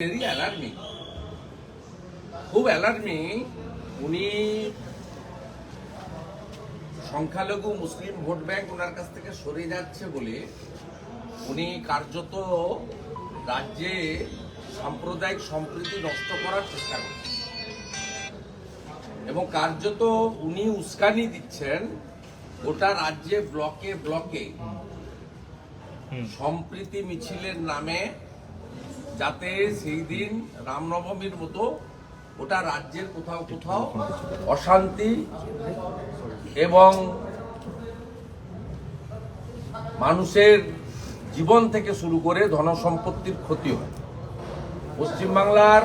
Very alarming খুব alarming উনি সংখ্যালঘু মুসলিম ভোট ব্যাংক ওনার কাছ থেকে সরে যাচ্ছে বলে উনি কার্যত রাজ্যে সাম্প্রদায়িক সম্প্রীতি নষ্ট করার চেষ্টা করছেন এবং কার্যত উনি উস্কানি দিচ্ছেন গোটা রাজ্যে ব্লকে ব্লকে সম্প্রীতি মিছিলের নামে যাতে সেই দিন রামনবমীর মতো ওটা রাজ্যের কোথাও কোথাও অশান্তি এবং মানুষের জীবন থেকে শুরু করে ধনসম্পত্তির ক্ষতি হয় পশ্চিমবাংলার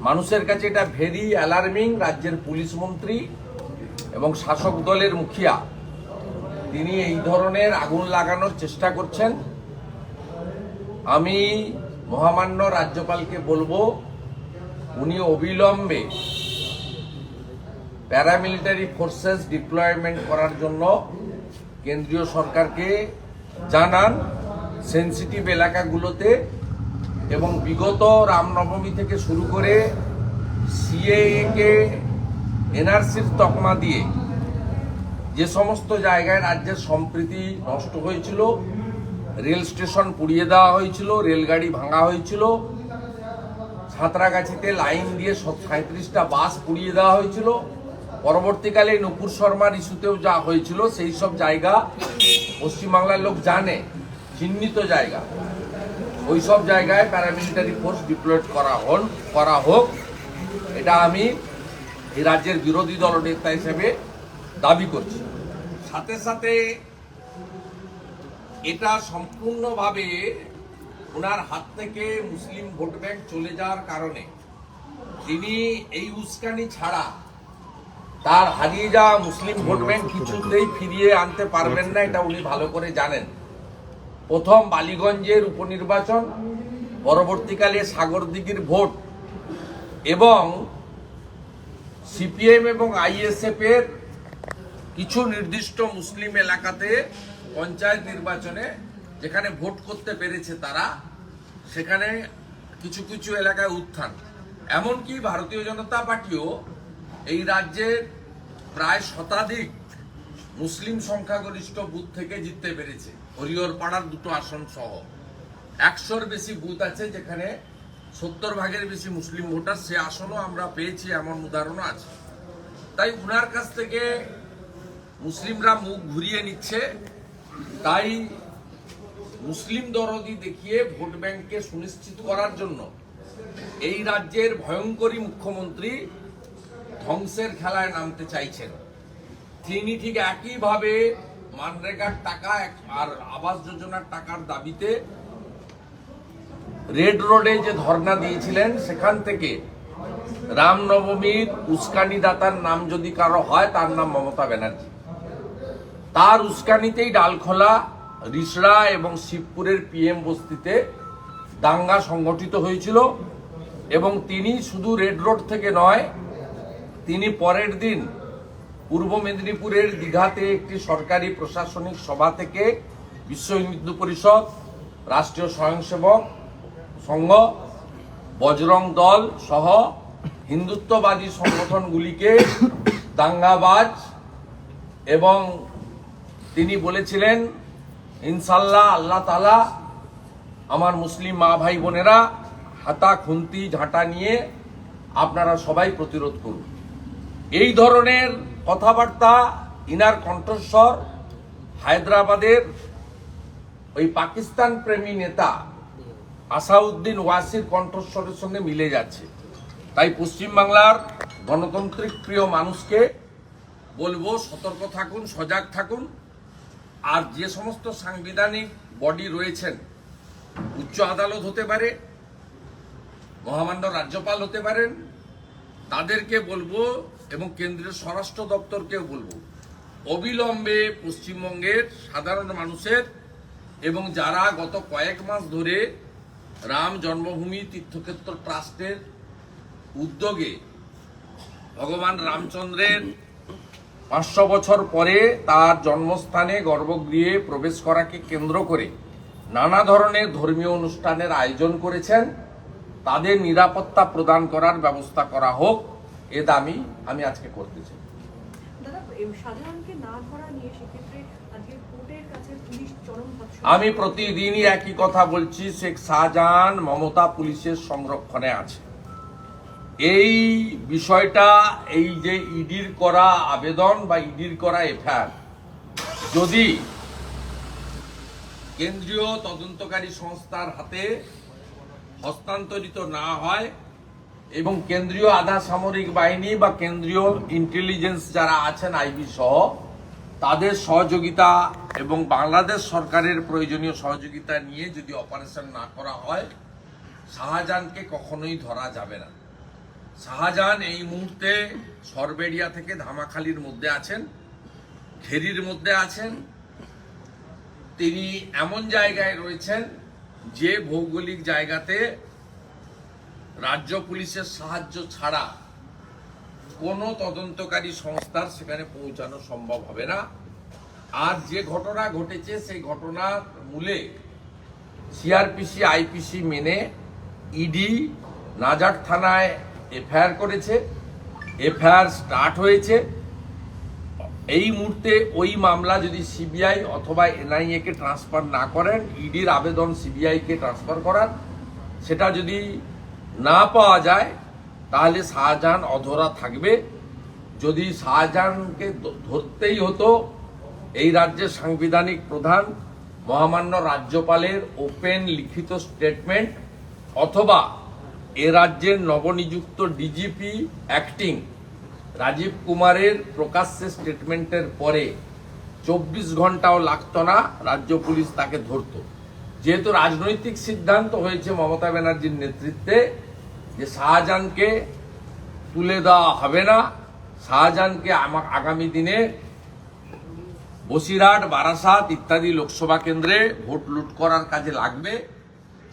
মানুষের কাছে এটা ভেরি অ্যালার্মিং রাজ্যের পুলিশ মন্ত্রী এবং শাসক দলের মুখিয়া, তিনি এই ধরনের আগুন লাগানোর চেষ্টা করছেন। আমি মহামান্য রাজ্যপালকে বলব, উনি অবিলম্বে প্যারামিলিটারি ফোর্সেস ডিপ্লয়মেন্ট করার জন্য কেন্দ্রীয় সরকারকে জানান সেন্সিটিভ এলাকাগুলোতে এবং বিগত রামনবমী থেকে শুরু করে সিএএ কে এনআরসির তকমা দিয়ে যে সমস্ত জায়গায় রাজ্যের সম্প্রীতি নষ্ট হয়েছিল রেল স্টেশন পুড়িয়ে দেওয়া হয়েছিল, রেলগাড়ি ভাঙা হয়েছিল সাঁতরাগাছিতে লাইন দিয়ে সাঁত্রিশটা বাস পুড়িয়ে দেওয়া হয়েছিল। পরবর্তীকালে নকুর শর্মার ইস্যুতেও যা হয়েছিল, সেই সব জায়গা পশ্চিমবাংলার লোক জানে, চিহ্নিত জায়গা। ওই সব জায়গায় প্যারামিলিটারি ফোর্স ডিপ্লয়েড করা হন, করা হোক, এটা আমি এই রাজ্যের বিরোধী দল নেতা হিসেবে দাবি করছি। সাথে সাথে এটা সম্পূর্ণভাবে ওনার হাত থেকে মুসলিম ভোট ব্যাংক চলে যাওয়ার কারণে তিনি এই উস্কানি ছাড়া তার হারিয়ে যাওয়া মুসলিম ভোট ব্যাংক কিছুতেই ফিরিয়ে আনতে পারবেন না, এটা উনি ভালো করে জানেন। প্রথম বালিগঞ্জের উপনির্বাচন, পরবর্তীকালে সাগরদিঘির ভোট এবং সিপিএম এবং আইএসএফ এর কিছু নির্দিষ্ট মুসলিম এলাকাতে পঞ্চায়েত নির্বাচনে যেখানে ভোট করতে পেরেছে তারা, সেখানে কিছু কিছু এলাকায় উত্থান। এমনকি ভারতীয় জনতা পার্টিও এই রাজ্যের প্রায় শতাধিক মুসলিম সংখ্যাগরিষ্ঠ বুথ থেকে জিততে পেরেছে। হরিহর পাড়ার দুটো আসন সহ। একশোর বেশি বুথ আছে যেখানে সত্তর ভাগের বেশি মুসলিম ভোটার, সে আসনও আমরা পেয়েছি, এমন উদাহরণও আছে। তাই উনার কাছ থেকে মুসলিমরা মুখ ঘুরিয়ে নিচ্ছে। তাই মুসলিম দরদি দেখিয়ে ভোট ব্যাংককে সুনিশ্চিত করার জন্য এই রাজ্যের ভয়ঙ্করী মুখ্যমন্ত্রী ধ্বংসের খেলায় নামতে চাইছেন। তিনি ঠিক একইভাবে মানরেগার টাকা আর আবাস যোজনার টাকার দাবিতে রেড রোডে যে ধর্ণা দিয়েছিলেন, সেখান থেকে রামনবমীর উস্কানি দাতার নাম যদি কারও হয়, তার নাম মমতা ব্যানার্জি। তার উস্কানিতেই ডালখোলা, রিসড়া এবং শিবপুরের পিএম বস্তিতে দাঙ্গা সংগঠিত হয়েছিল এবং তিনি শুধু রেড রোড থেকে নয়, তিনি পরের দিন পূর্ব মেদিনীপুরের দীঘাতে একটি সরকারি প্রশাসনিক সভা থেকে বিশ্ব হিন্দু পরিষদ, রাষ্ট্রীয় স্বয়ংসেবক সংঘ, বজরং দল সহ হিন্দুত্ববাদী সংগঠনগুলিকে দাঙ্গাবাজ এবং তিনি বলেছিলেন, ইনশাল্লাহ আল্লাহ তালা আমার মুসলিম মা ভাই বোনেরা হাতা খুন্তি ঝাঁটা নিয়ে আপনারা সবাই প্রতিরোধ করুন। এই ধরনের কথাবার্তা ইনার কণ্ঠস্বর হায়দ্রাবাদের ওই পাকিস্তান প্রেমী নেতা আসাউদ্দিন ওয়াসির কণ্ঠস্বরের সঙ্গে মিলে যাচ্ছে। তাই পশ্চিমবাংলার গণতান্ত্রিক প্রিয় মানুষকে বলব, সতর্ক থাকুন, সজাগ থাকুন। আর যে সমস্ত সাংবিধানিক বডি রয়েছেন, উচ্চ আদালত হতে পারে, মহামান্য রাজ্যপাল হতে পারেন, তাদেরকে বলব এবং কেন্দ্রীয় স্বরাষ্ট্র দপ্তরকেও বলব, অবিলম্বে পশ্চিমবঙ্গের সাধারণ মানুষের এবং যারা গত কয়েক মাস ধরে রাম জন্মভূমি তীর্থক্ষেত্র ট্রাস্টের উদ্যোগে ভগবান রামচন্দ্রের পাঁচশো বছর পরে তার জন্মস্থানে গর্ভগৃহে প্রবেশ করাকে কেন্দ্র করে নানা ধরনের ধর্মীয় অনুষ্ঠানের আয়োজন করেছেন। তাদের নিরাপত্তা প্রদান করার ব্যবস্থা করা হোক এ দামি আমি আজকে করতে চাই। আমি প্রতিদিনই একই কথা বলছি শেখ শাহজাহান মমতা পুলিশের সংরক্ষণে আছে। এই বিষয়টা, এই যে ইডির করা আবেদন বা ইডির করা এফআইআর, যদি কেন্দ্রীয় তদন্তকারী সংস্থার হাতে হস্তান্তরিত না হয় এবং কেন্দ্রীয় আধা সামরিক বাহিনী বা কেন্দ্রীয় ইন্টেলিজেন্স যারা আছেন আইবি সহ, তাদের সহযোগিতা এবং বাংলাদেশ সরকারের প্রয়োজনীয় সহযোগিতা নিয়ে যদি অপারেশন না করা হয়, শাহজাহানকে কখনোই ধরা যাবে না। শাহজাহান এই মুহূর্তে সরবেরিয়া থেকে ধামাখালির মধ্যে আছেন, ঘেরির মধ্যে আছেন। তিনি এমন জায়গায় রয়েছেন যে ভৌগোলিক জায়গাতে রাজ্য পুলিশের সাহায্য ছাড়া কোনো তদন্তকারী সংস্থার সেখানে পৌঁছানো সম্ভব হবে না। আর যে ঘটনা ঘটেছে, সেই ঘটনার মূলে সিআরপিসি, আইপিসি মেনে ইডি নাজার থানায় এফআইআর করেছে, এফআইআর স্টার্ট হয়েছে। এই মুহূর্তে ওই মামলা যদি সিবিআই অথবা এনআইএ কে ট্রান্সফার না করেন, ইডির আবেদন সিবিআই কে ট্রান্সফার করার, সেটা যদি না পাওয়া যায়, তাহলে শাহজাহান অধরা থাকবে। যদি শাহজাহানকে ধরতেই হতো, এই রাজ্যের সাংবিধানিক প্রধান মহামান্য রাজ্যপালের ওপেন লিখিত স্টেটমেন্ট অথবা এ রাজ্যের নবনিযুক্ত ডিজিপি অ্যাক্টিং রাজীব কুমারের প্রকাশ্যে স্টেটমেন্টের পরে চব্বিশ ঘন্টাও লাগতো না, রাজ্য পুলিশ তাকে ধরতো। যেহেতু রাজনৈতিক সিদ্ধান্ত হয়েছে মমতা ব্যানার্জির নেতৃত্বে যে শাহজাহানকে তুলে দেওয়া হবে না, শাহজাহানকে আগামী দিনে বসিরহাট, বারাসাত ইত্যাদি লোকসভা কেন্দ্রে ভোট লুট করার কাজে লাগবে।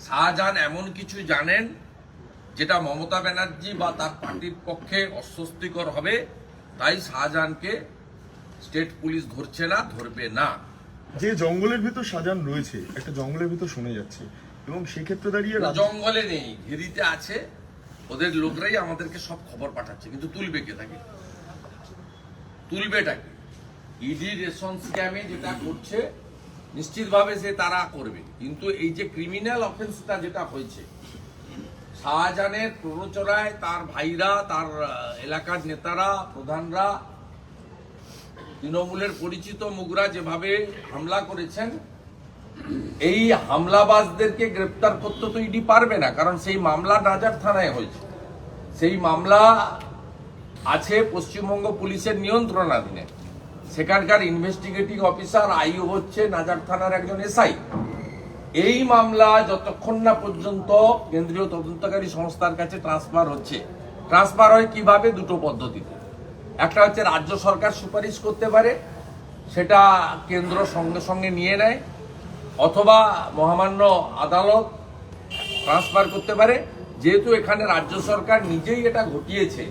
শাহজাহান এমন কিছু জানেন যেটা মমতা ব্যানার্জি বা তার পার্টির পক্ষে অস্বস্তিকর হবে তাই শাহজাহানকে স্টেট পুলিশ ধরছে না ধরবে না। যে জঙ্গলের ভিতর সাজান রয়েছে একটা জঙ্গলের ভিতর শুনে যাচ্ছে এবং সেক্ষেত্রে দাঁড়িয়ে জঙ্গলে নেই ঘেরিতে আছে ওদের লোকরাই আমাদেরকে সব খবর পাঠাচ্ছে কিন্তু তুলবে কে তাকে? তুলবেটা কি ইডি রেশন স্ক্যামে যেটা করছে নিশ্চিতভাবে সে তারা করবে কিন্তু এই যে ক্রিমিনাল অফেন্সটা যেটা হয়েছে শাহজাহানের প্ররোচনায় তার ভাইরা, তার এলাকার নেতারা, প্রধানরা, তৃণমূলের পরিচিত মুগরা যেভাবে হামলা করেছেন, এই হামলাবাজদেরকে গ্রেপ্তার করতে তো ইডি পারবে না, কারণ সেই মামলা নাজার থানায় হয়েছে। সেই মামলা আছে পশ্চিমবঙ্গ পুলিশের নিয়ন্ত্রণাধীনে। সেখানকার ইনভেস্টিগেটিং অফিসার আইও হচ্ছে নাজার থানার একজন এসআই। এই মামলা যতক্ষণ না পর্যন্ত কেন্দ্রীয় তদন্তকারী সংস্থার কাছে ট্রান্সফার হচ্ছে, ট্রান্সফার হয় কীভাবে দুটো পদ্ধতিতে? একটা হচ্ছে রাজ্য সরকার সুপারিশ করতে পারে, সেটা কেন্দ্র সঙ্গে সঙ্গে নিয়ে নেয়, অথবা মহামান্য আদালত ট্রান্সফার করতে পারে। যেহেতু এখানে রাজ্য সরকার নিজেই এটা ঘটিয়েছে,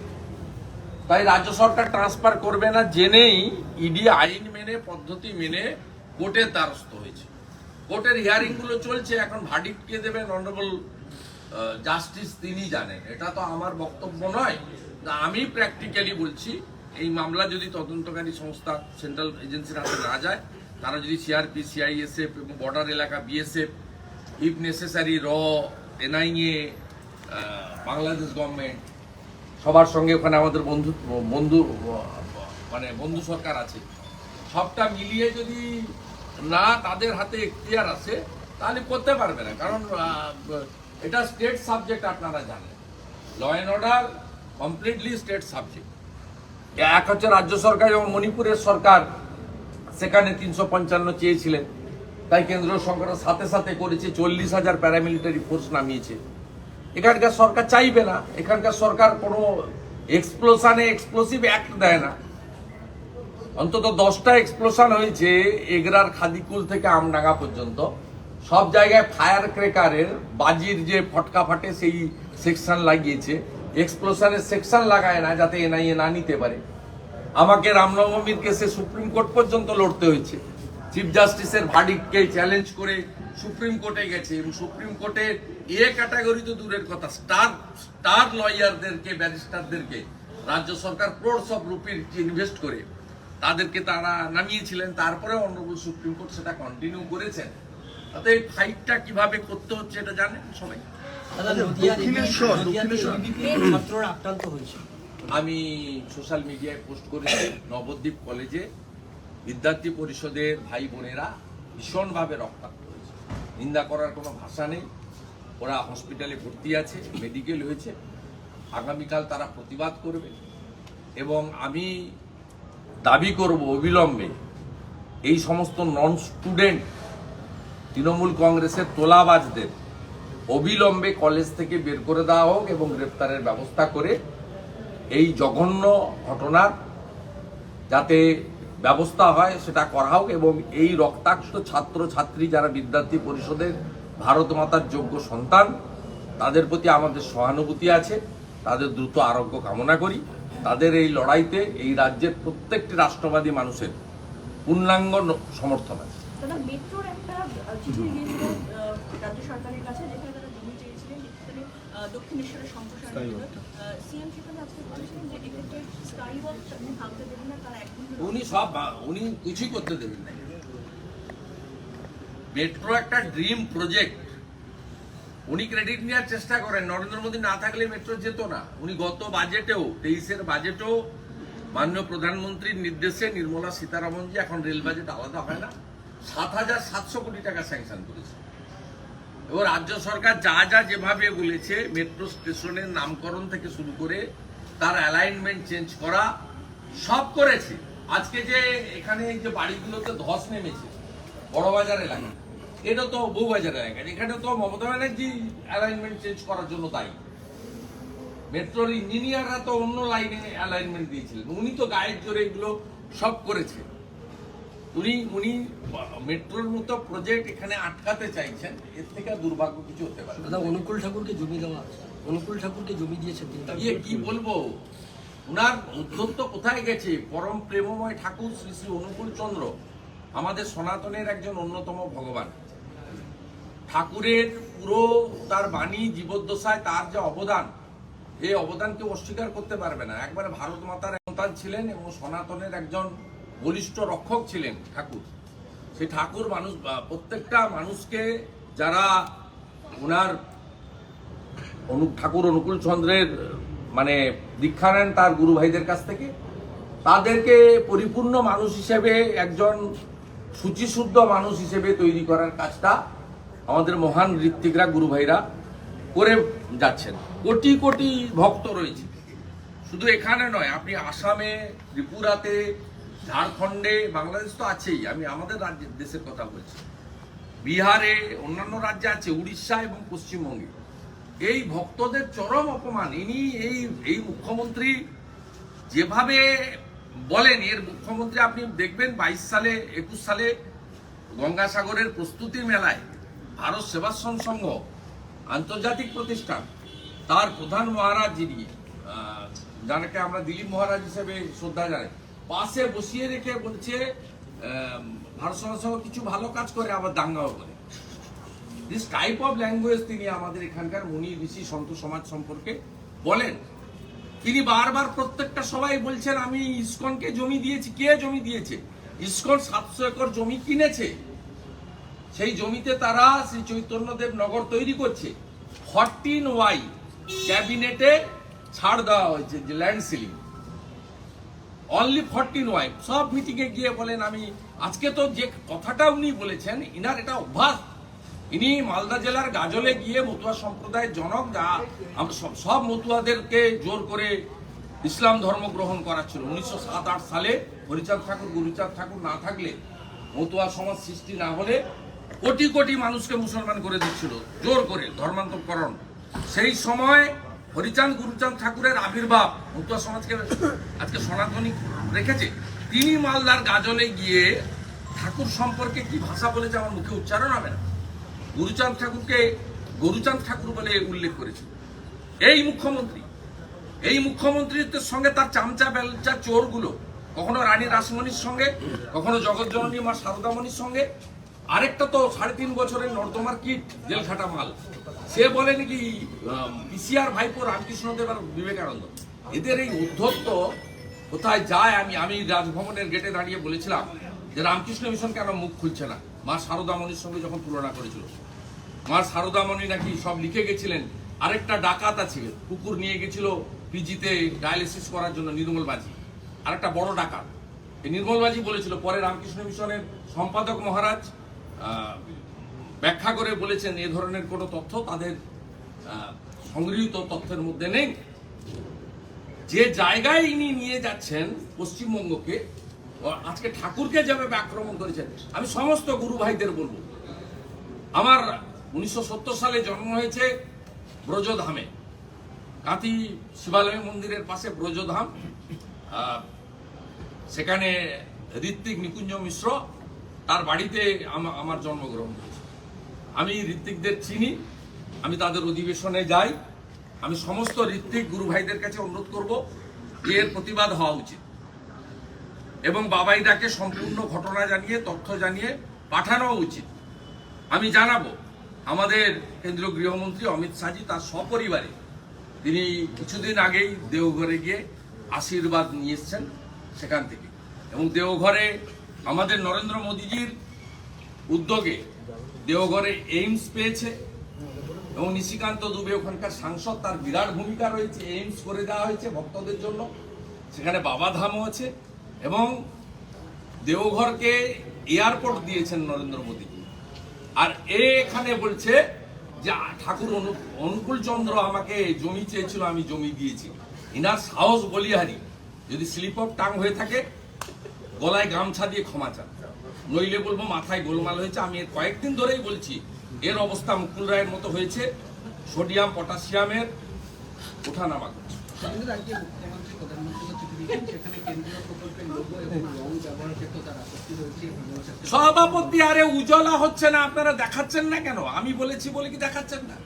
তাই রাজ্য সরকার ট্রান্সফার করবে না জেনেই ইডি আইন মেনে, পদ্ধতি মেনে কোর্টের দ্বারস্থ হয়েছে। কোর্টের হিয়ারিংগুলো চলছে, এখন ভার্ডিক্ট কে দেবেন অনারেবল জাস্টিস তিনি জানেন। এটা তো আমার বক্তব্য নয়। আমি প্র্যাকটিক্যালি বলছি, এই মামলা যদি তদন্তকারী সংস্থা সেন্ট্রাল এজেন্সির হাতে না যায়, তারা যদি সিআরপি সিআইএসএফ এবং বর্ডার এলাকা বিএসএফ ইফ নেসেসারি র এনআইএ বাংলাদেশ গভর্নমেন্ট সবার সঙ্গে ওখানে আমাদের বন্ধু বন্ধু মানে বন্ধু সরকার আছে, সবটা মিলিয়ে যদি না, তাদের হাতে এখতিয়ার আছে, তাহলে করতে পারবে না। কারণ এটা স্টেট সাবজেক্ট আপনারা জানেন। Law and order completely state subject এক হচ্ছে রাজ্য সরকার এবং মণিপুরের সরকার সেখানে তিনশো পঞ্চান্ন চেয়েছিলেন। তাই কেন্দ্রীয় সরকার সাথে সাথে করেছে, চল্লিশ হাজার প্যারামিলিটারি ফোর্স নামিয়েছে। এখানকার সরকার চাইবে না। এখানকার সরকার কোনো এক্সপ্লোশনে এক্সপ্লোসিভ অ্যাক্ট দেয় না। অন্তত দশটা এক্সপ্লোশন হয়েছে এগরার খাদিকুল থেকে আমডাঙ্গা পর্যন্ত। সব জায়গায় ফায়ার ক্রেকারের বাজির যে ফটকা ফাটে সেই সেকশন লাগিয়েছে। এক্সপ্লোশনের সেকশন লাগায় না যাতে এনআইএ না নিতে পারে। আমাকে রামনবমীর কেসে সুপ্রিম কোর্ট পর্যন্ত লড়তে হয়েছে। চিফ জাস্টিসের ভার্ডিককে চ্যালেঞ্জ করে সুপ্রিম কোর্টে গেছে এবং সুপ্রিম কোর্টে এ ক্যাটাগরি তো দূরের কথা। স্টার স্টার লয়ারদেরকে ব্যারিস্টারদেরকে রাজ্য সরকার ক্রোডস অফ রুপির ইনভেস্ট করে। তাদেরকে তারা নামিয়েছিলেন তারপরে অনারেবল সুপ্রিম কোর্ট সেটা কন্টিনিউ করেছেন। তাতে এই ফাইটটা কীভাবে করতে হচ্ছে এটা জানেন সবাই? আমি সোশ্যাল মিডিয়ায় পোস্ট করেছি নবদ্বীপ কলেজে বিদ্যার্থী পরিষদের ভাই বোনেরা ভীষণভাবে রক্তাক্ত হয়েছে। নিন্দা করার কোনো ভাষা নেই। ওরা হসপিটালে ভর্তি আছে মেডিকেল হয়েছে। আগামীকাল তারা প্রতিবাদ করবে। এবং আমি দাবি করব অবিলম্বে, এই সমস্ত নন স্টুডেন্ট তৃণমূল কংগ্রেসের তোলাবাজদের অবিলম্বে কলেজ থেকে বের করে দেওয়া হোক এবং গ্রেপ্তারের ব্যবস্থা করে এই জঘন্য ঘটনার যাতে ব্যবস্থা হয় সেটা করা হোক এবং এই রক্তাক্ত ছাত্র ছাত্রী যারা বিদ্যার্থী পরিষদের ভারত মাতার যোগ্য সন্তান, তাদের প্রতি আমাদের সহানুভূতি আছে, তাদের দ্রুত আরোগ্য কামনা করি। তাদের এই লড়াইতে এই রাজ্যের প্রত্যেকটি রাষ্ট্রবাদী মানুষের পূর্ণাঙ্গ সমর্থন আছে। দক্ষিণেশ্বরের সম্প্রসারণ সিএম সেখানে আজকে যে এক্ষেত্রে স্কাই ওয়াক উনি দেবেন না তারা উনি সব উনি কিছুই করতে দেবেন না। মেট্রো একটা ড্রিম প্রজেক্ট। উনি ক্রেডিট নেওয়ার চেষ্টা করেন। নরেন্দ্র মোদী না থাকলে মেট্রো যেত না। উনি গত বাজেটেও তেইশের বাজেটেও মাননীয় প্রধানমন্ত্রীর নির্দেশে নির্মলা সীতারামনজি এখন রেল বাজেট আলাদা হয় না। সাত হাজার সাতশো কোটি টাকা স্যাংশন করেছে। এবং রাজ্য সরকার যা যা যেভাবে বলেছে মেট্রো স্টেশনের নামকরণ থেকে শুরু করে তার অ্যালাইনমেন্ট চেঞ্জ করা, সব করেছে। আজকে যে এখানে যে বাড়িগুলোতে ধস নেমেছে, বড়বাজার এলাকা এটা তো বউবাজার এলাকা। এখানে তো মমতা ব্যানার্জি অ্যালাইনমেন্ট চেঞ্জ করার জন্য দায়ী। মেট্রোর ইঞ্জিনিয়াররা তো অন্য লাইনে অ্যালাইনমেন্ট দিয়েছিলেন। উনি তো গায়ের জোরে এগুলো সব করেছে। উনি উনি মেট্রোর মতো প্রজেক্ট এখানে আটকাতে চাইছেন এর থেকে দুর্ভাগ্য কিছু হতে পারে। দাদা অনুকূল ঠাকুরকে জমি দেওয়া অনুকূল ঠাকুরকে জমি দিয়েছেন ইয়ে কি বলব? উনার উদ্ধত্ত কোথায় গেছে? পরম প্রেমময় ঠাকুর শ্রী শ্রী অনুকূল চন্দ্র আমাদের সনাতনের একজন অন্যতম ভগবান। ঠাকুরের পুরো তার বাণী, জীবদ্দশায় তার যে অবদান, এই অবদানকে অস্বীকার করতে পারবে না। একবারে ভারত মাতার সন্তান ছিলেন এবং সনাতনের একজন বলিষ্ঠ রক্ষক ছিলেন ঠাকুর। সেই ঠাকুর মানুষ প্রত্যেকটা মানুষকে যারা ওনার অনু, ঠাকুর অনুকূল চন্দ্রের মানে দীক্ষা নেন তার গুরু ভাইদের কাছ থেকে, তাদেরকে পরিপূর্ণ মানুষ হিসেবে, একজন শুচিশুদ্ধ মানুষ হিসেবে তৈরি করার কাজটা আমাদের মহান ঋত্বিকরা, গুরু ভাইরা করে যাচ্ছেন। কোটি কোটি ভক্ত রয়েছে। শুধু এখানে নয়, আপনি আসামে, ত্রিপুরাতে, ঝাড়খণ্ডে, বাংলাদেশ তো আছেই, আমি আমাদের রাজ্যের দেশের কথা বলছি। বিহারে অন্যান্য রাজ্যে আছে, উড়িষ্যা এবং পশ্চিমবঙ্গে। এই ভক্তদের চরম অপমান, ইনি এই এই মুখ্যমন্ত্রী যেভাবে বলেন, এর মুখ্যমন্ত্রী আপনি দেখবেন, বাইশ সালে, একুশ সালে গঙ্গাসাগরের প্রস্তুতি মেলায় ভারত সেবাশ্রম সংঘ আন্তর্জাতিক প্রতিষ্ঠান, তার প্রধান মহারাজ যিনি যাকে আমরা দিলীপ মহারাজ হিসেবে শ্রদ্ধা জানাই, পাশে বসিয়ে রেখে বলছে ভারত সংঘ কিছু ভালো কাজ করে আবার দাঙ্গাও করে। দিস টাইপ অফ ল্যাঙ্গুয়েজ তিনি আমাদের এখানকার মুনি ঋষি সন্ত সমাজ সম্পর্কে বলেন। তিনি বারবার প্রত্যেকটা সবাই বলছেন, আমি ইসকনকে জমি দিয়েছি। কে জমি দিয়েছে? ইসকন সাতশো একর জমি কিনেছে। সেই জমিতে তারা শ্রী চৈতন্যদেব নগর তৈরি করছে। ফরটিন ওয়াই ক্যাবিনেটে ছাড় দেওয়া হয়েছে, যে land ceiling only fourteen Y সব মিটিংয়ে গিয়ে বলেন, আমি আজকে তো যে কথাটা উনি বলেছেন, ইনার এটা অভ্যাস। ইনি মালদা জেলার গাজলে গিয়ে মতুয়া সম্প্রদায়ের জনক, যা সব- মতুয়াদেরকে জোর করে ইসলাম ধর্ম গ্রহণ করা ছিল উনিশশো সাত আট সালে হরিচাঁদ ঠাকুর, গুরুচাঁদ ঠাকুর না থাকলে মতুয়া সমাজ সৃষ্টি না হলে কোটি কোটি মানুষকে মুসলমান করে দিচ্ছিল, জোর করে, ধর্মান্তরকরণ। সেই সময় হরিচাঁদ গুরুচাঁদ ঠাকুরের আবির্ভাব মতুয়া সমাজকে আজকে সনাতনী রেখেছে, তিনি মালদার গাজলে গিয়ে ঠাকুর সম্পর্কে কি ভাষা বলেছে আমার মুখে উচ্চারণ হবে না। গুরুচাঁদ ঠাকুরকে, গরুচাঁদ ঠাকুর বলে উল্লেখ করেছে। এই মুখ্যমন্ত্রী, এই মুখ্যমন্ত্রীর সঙ্গে তার চামচা, বেলচা, চোরগুলো, কখনো রানী রাসমণির সঙ্গে, কখনো জগৎজননী মা সারদামণির সঙ্গে আরেকটা তো সাড়ে তিন বছরের নর্দমার কিট জেল খাটা মাল। সে বলে নাকি পিসিআর ভাইপো রামকৃষ্ণদেব আর বিবেকানন্দ। এদের এই উদ্ধত্ত কোথায় যায় আমি আমি রাজভবনের গেটে দাঁড়িয়ে বলেছিলাম যে রামকৃষ্ণ মিশন কেন মুখ খুলছে না? মা সারদামণির সঙ্গে যখন তুলনা করেছিল। মা সারদামণি নাকি সব লিখে গেছিলেন, আরেকটা ডাকাত আছে, কুকুর নিয়ে গেছিল পিজিতে ডায়ালিসিস করার জন্য নির্মল বাজি আরেকটা বড় ডাকাত। এই নির্মল বলেছিল, পরে রামকৃষ্ণ মিশনের সম্পাদক মহারাজ ব্যাখ্যা করে বলেছেন এ ধরনের কোনো তথ্য তাদের সংগৃহীত তথ্যের মধ্যে নেই। যে জায়গায় ইনি নিয়ে যাচ্ছেন পশ্চিমবঙ্গকে আজকে ঠাকুরকে যেভাবে আক্রমণ করেছেন, আমি সমস্ত গুরু ভাইদের বলব। আমার উনিশশো সত্তর সালে জন্ম হয়েছে ব্রজধামে কাতি শিবালয় মন্দিরের পাশে ব্রজধাম। সেখানে ঋত্বিক নিকুঞ্জ মিশ্র তার বাড়িতে আমার জন্মগ্রহণ হয়েছে আমি ঋত্বিকদের চিনি, আমি তাদের অধিবেশনে যাই, আমি সমস্ত ঋত্বিক গুরু ভাইদের কাছে অনুরোধ করব যে এর প্রতিবাদ হওয়া উচিত। এবং বাবাইদাকে সম্পূর্ণ ঘটনা জানিয়ে, তথ্য জানিয়ে পাঠানো উচিত। আমি জানাব, আমাদের কেন্দ্রীয় গৃহমন্ত্রী অমিত শাহজি তার সপরিবারে তিনি কিছুদিন আগেই দেওঘরে গিয়ে আশীর্বাদ নিয়ে এসছেন সেখান থেকে। এবং দেওঘরে আমাদের নরেন্দ্র মোদীজির উদ্যোগে দেওঘরে এইমস পেয়েছে এবং নিশিকান্ত দুবে ওখানকার সাংসদ, তার বিরাট ভূমিকা রয়েছে, এইমস করে দেওয়া হয়েছে ভক্তদের জন্য। সেখানে বাবা বাবাধামও আছে এবং দেওঘরকে এয়ারপোর্ট দিয়েছেন নরেন্দ্র মোদী আর এ এখানে বলছে যে, ঠাকুর অনু- অনুকূল চন্দ্র আমাকে জমি চেয়েছিল, আমি জমি দিয়েছি। ইনার সাহস বলিহারি, যদি স্লিপ অফ টাং হয়ে থাকে গলায় গামছা দিয়ে ক্ষমা চান। নইলে বলব মাথায় গোলমাল হয়েছে। আমি এর কয়েকদিন ধরেই বলছি এর অবস্থা মুকুল রায়ের মতো হয়েছে। সোডিয়াম পটাশিয়ামের ওঠানামা করছে। সভাপতি আরে উজ্জ্বলা হচ্ছে না আপনারা দেখাচ্ছেন না কেন? আমি বলেছি বলে কি দেখাচ্ছেন না?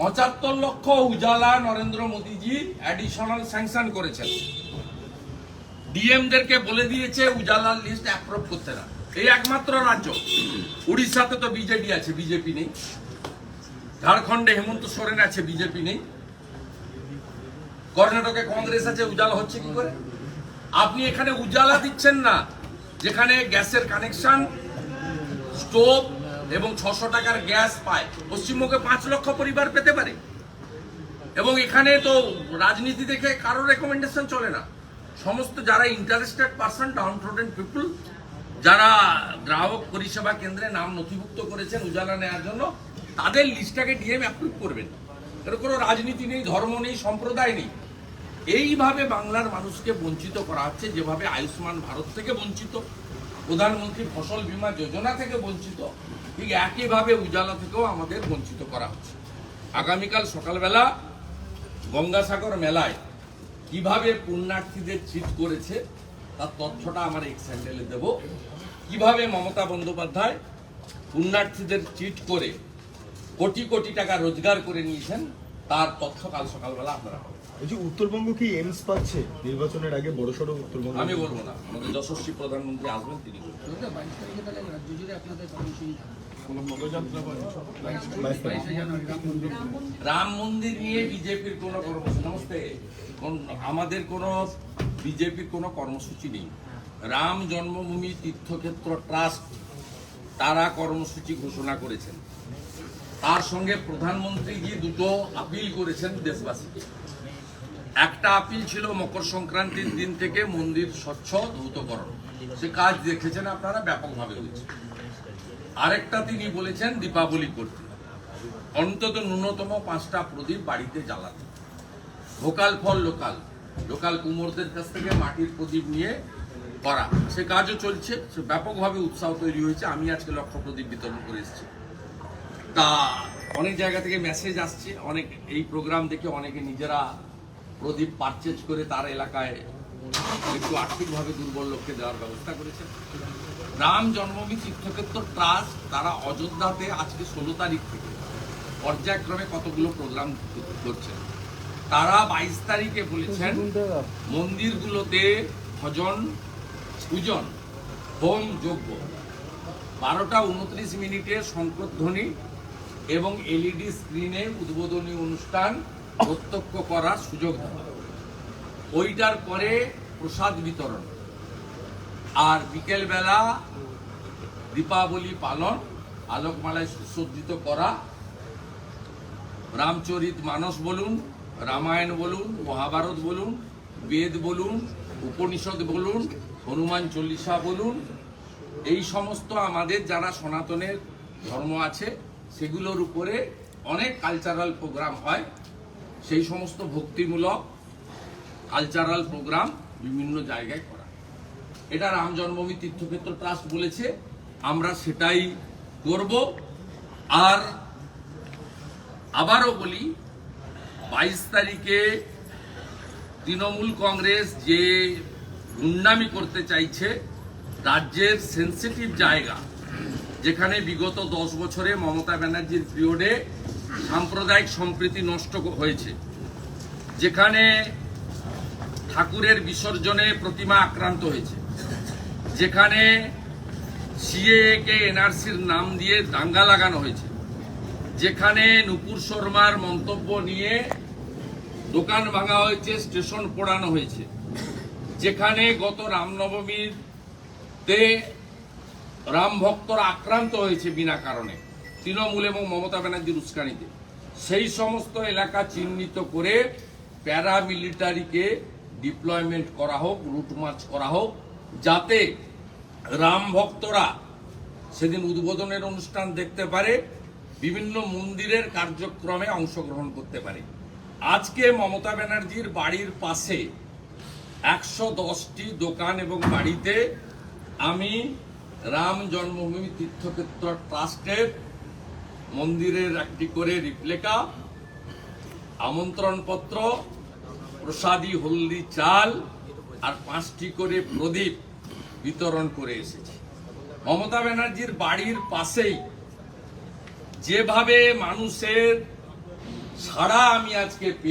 পঁচাত্তর লক্ষ উজালা নরেন্দ্র মোদীজি অ্যাডিশনাল স্যাংশন করেছেন। ডিএমদেরকে বলে দিয়েছে, উজালার লিস্ট অ্যাপ্রুভ করতে না। এই একমাত্র রাজ্য। উড়িষ্যাতে তো বিজেডি আছে, বিজেপি নেই। ঝাড়খণ্ডে হেমন্ত সোরেন আছে, বিজেপি নেই। কর্ণাটকে কংগ্রেস আছে, উজালা হচ্ছে কি করে? আপনি এখানে উজালা দিচ্ছেন না, যেখানে গ্যাসের কানেকশন স্টোভ এবং ছশো টাকার গ্যাস পায়। পশ্চিমবঙ্গে পাঁচ লক্ষ পরিবার পেতে পারে। এবং এখানে তো রাজনীতি দেখে কারোর রেকমেন্ডেশন চলে না। সমস্ত যারা interested person downtrodden people যারা গ্রাহক পরিষেবা কেন্দ্রে নাম নথিভুক্ত করেছেন উজালা নেওয়ার জন্য, তাদের লিস্টটাকে ডিএম অ্যাপ্রুভ করবেন। এর কোনো রাজনীতি নেই, ধর্ম নেই, সম্প্রদায় নেই। এইভাবে বাংলার মানুষকে বঞ্চিত করা হচ্ছে, যেভাবে আয়ুষ্মান ভারত থেকে বঞ্চিত, প্রধানমন্ত্রী ফসল বীমা যোজনা থেকে বঞ্চিত, ঠিক একইভাবে উজালা থেকেও আমাদের বঞ্চিত করা হচ্ছে। আগামীকাল সকালবেলা গঙ্গাসাগর মেলায় কীভাবে পুণ্যার্থীদের চিট করেছে তার তথ্যটা আমার এক স্যান্ডেলে দেব। কীভাবে মমতা বন্দ্যোপাধ্যায় পুণ্যার্থীদের চিট করে কোটি কোটি টাকা রোজগার করে নিয়েছেন তার তথ্য কাল সকালবেলা আপনারা এই যে উত্তরবঙ্গ কি এমস পাচ্ছে? নির্বাচনের আগে বড়সড় উত্তরবঙ্গ? আমি বলব না আমাদের যশস্বী প্রধানমন্ত্রী আসবেন তিনি রাম মন্দির। নিয়ে বিজেপির কোনো কর্মসূচি নমস্তে। কোন- আমাদের কোনো বিজেপির কোনো কর্মসূচি নেই। রাম জন্মভূমি তীর্থক্ষেত্র ট্রাস্ট, তারা কর্মসূচি ঘোষণা করেছেন। তার সঙ্গে প্রধানমন্ত্রীজি দুটো আপিল করেছেন দেশবাসীকে। একটা আপিল ছিল মকর সংক্রান্তির দিন থেকে মন্দির স্বচ্ছ ধৌতকরণ সে কাজ দেখেছেন আপনারা, ব্যাপকভাবে হয়েছে। আরেকটা তিনি বলেছেন দীপাবলি করতে। অন্তত ন্যূনতম পাঁচটা প্রদীপ বাড়িতে জ্বালাতে। Vocal for local. লোকাল কুমোরদের কাছ থেকে মাটির প্রদীপ নিয়ে করা সে কাজও চলছে, সে ব্যাপকভাবে উৎসাহ তৈরি হয়েছে। আমি আজকে লক্ষ প্রদীপ বিতরণ করে এসেছি। তা, অনেক জায়গা থেকে মেসেজ আসছে। অনেক এই প্রোগ্রাম দেখে অনেকে নিজেরা প্রদীপ পারচেজ করে তার এলাকায় একটু আর্থিকভাবে দুর্বল লোককে দেওয়ার ব্যবস্থা করেছে। রাম জন্মভূমি তীর্থক্ষেত্র ট্রাস্ট তারা অযোধ্যাতে আজকে ষোলো তারিখ থেকে পর্যায়ক্রমে কতগুলো প্রোগ্রাম করছেন তারা বাইশ তারিখে বলেছেন, মন্দিরগুলোতে ভজন, পূজন, হোম যজ্ঞ। বারোটা উনত্রিশ মিনিটে শঙ্করধ্বনি এবং এলইডি স্ক্রিনে উদ্বোধনী অনুষ্ঠান প্রত্যক্ষ করার সুযোগ দেওয়া। ওইটার পরে প্রসাদ বিতরণ। আর বিকেলবেলা দীপাবলি পালন, আলোকমালায় সুসজ্জিত করা। রামচরিত মানস বলুন রামায়ণ বলুন, মহাভারত বলুন, বেদ বলুন, উপনিষদ বলুন, হনুমান চল্লিশা বলুন, এই সমস্ত আমাদের যারা সনাতনের ধর্ম আছে, সেগুলোর উপরে অনেক কালচারাল প্রোগ্রাম হয়। সেই সমস্ত ভক্তিমূলক কালচারাল প্রোগ্রাম বিভিন্ন জায়গায় করা। এটা রাম জন্মভূমি তীর্থক্ষেত্র ট্রাস্ট বলেছে, আমরা সেটাই করব। আর আবারও বলি বাইশ তারিখে তৃণমূল কংগ্রেস যে গুন্ডামি করতে চাইছে, রাজ্যের সেন্সিটিভ জায়গা, যেখানে বিগত দশ বছরে মমতা ব্যানার্জির পিরিয়ডে সাম্প্রদায়িক সম্প্রীতি নষ্ট হয়েছে। যেখানে ঠাকুরের বিসর্জনে প্রতিমা আক্রান্ত হয়েছে। যেখানে সিএ কে এনআরসির নাম দিয়ে দাঙ্গা লাগানো হয়েছে। যেখানে নুপুর শর্মার মন্তব্য নিয়ে দোকান ভাঙা হয়েছে, স্টেশন পোড়ানো হয়েছে। যেখানে গত রামনবমীর তে রাম ভক্তরা আক্রান্ত হয়েছে বিনা কারণে, তৃণমূল এবং মমতা ব্যানার্জির উস্কানিতে। সেই সমস্ত এলাকা চিহ্নিত করে প্যারামিলিটারিকে ডিপ্লয়মেন্ট করা হোক, রুট মার্চ করা হোক, যাতে রাম ভক্তরা সেদিন উদ্বোধনের অনুষ্ঠান দেখতে পারে, বিভিন্ন মন্দিরের কার্যক্রমে অংশগ্রহণ করতে পারে। আজকে মমতা ব্যানার্জির বাড়ির পাশে একশো দশটি দোকান এবং বাড়িতে আমি রাম জন্মভূমি তীর্থক্ষেত্র ট্রাস্টের মন্দিরের একটি করে রিপ্লেকা, আমন্ত্রণপত্র, প্রসাদী হলদি চাল আর পাঁচটি করে প্রদীপ বিতরণ করে এসেছি। মমতা ব্যানার্জির বাড়ির পাশেই যেভাবে মানুষের সাড়া আমি আজকে পেয়ে